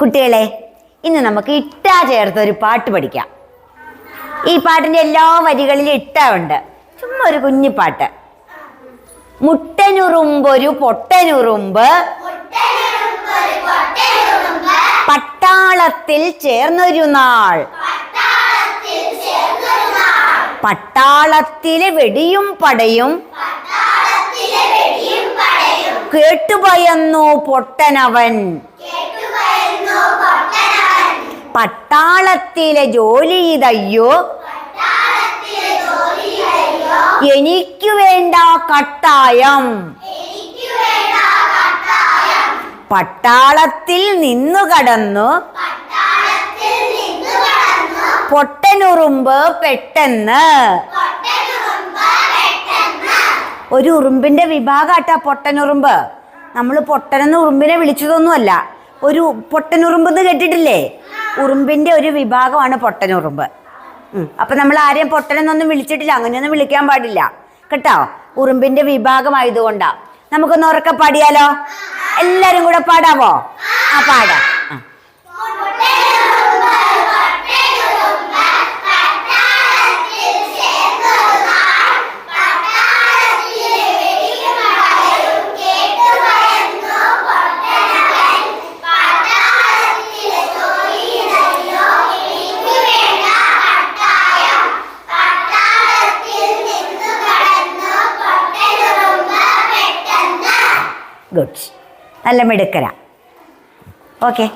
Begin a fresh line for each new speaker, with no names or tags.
കുട്ടികളെ ഇന്ന് നമുക്ക് ഇട്ട ചേർത്ത് ഒരു പാട്ട് പഠിക്കാം. ഈ പാട്ടിന്റെ എല്ലാ വരികളിലും ഇട്ട ഉണ്ട്. ചുമ്മാ ഒരു കുഞ്ഞു പാട്ട്. മുട്ടനുറുമ്പൊരു പൊട്ടനുറുമ്പ്. പട്ടാളത്തിൽ ചേർന്നൊരു നാൾ. പട്ടാളത്തിലെ വെടിയും പടയും. കേട്ടുപയന്നു പൊട്ടനവൻ. പട്ടാളത്തിലെ ജോലി ഇതയ്യോ എനിക്ക് വേണ്ട കട്ടായം. പട്ടാളത്തിൽ നിന്നു കടന്നു. പൊട്ടനുറുമ്പ് പെട്ടെന്ന്. ഒരു ഉറുമ്പിന്റെ വിഭാഗാട്ടാ പൊട്ടനുറുമ്പ്. നമ്മൾ പൊട്ടനെന്ന് ഉറുമ്പിനെ വിളിച്ചതൊന്നുമല്ല. ഒരു പൊട്ടനുറുമ്പെന്ന് കേട്ടിട്ടില്ലേ? ഉറുമ്പിന്റെ ഒരു വിഭാഗമാണ് പൊട്ടനുറുമ്പ് അപ്പം നമ്മൾ ആരെയും പൊട്ടനെന്നൊന്നും വിളിച്ചിട്ടില്ല അങ്ങനെയൊന്നും വിളിക്കാൻ പാടില്ല. കേട്ടോ? ഉറുമ്പിന്റെ വിഭാഗമായതുകൊണ്ടാണ് നമുക്കൊന്ന് ഉറക്കെ പാടിയാലോ? എല്ലാവരും കൂടെ പാടാവോ? ആ പാടാം. ഗുഡ് നല്ല മിടുക്കര. ഓക്കെ.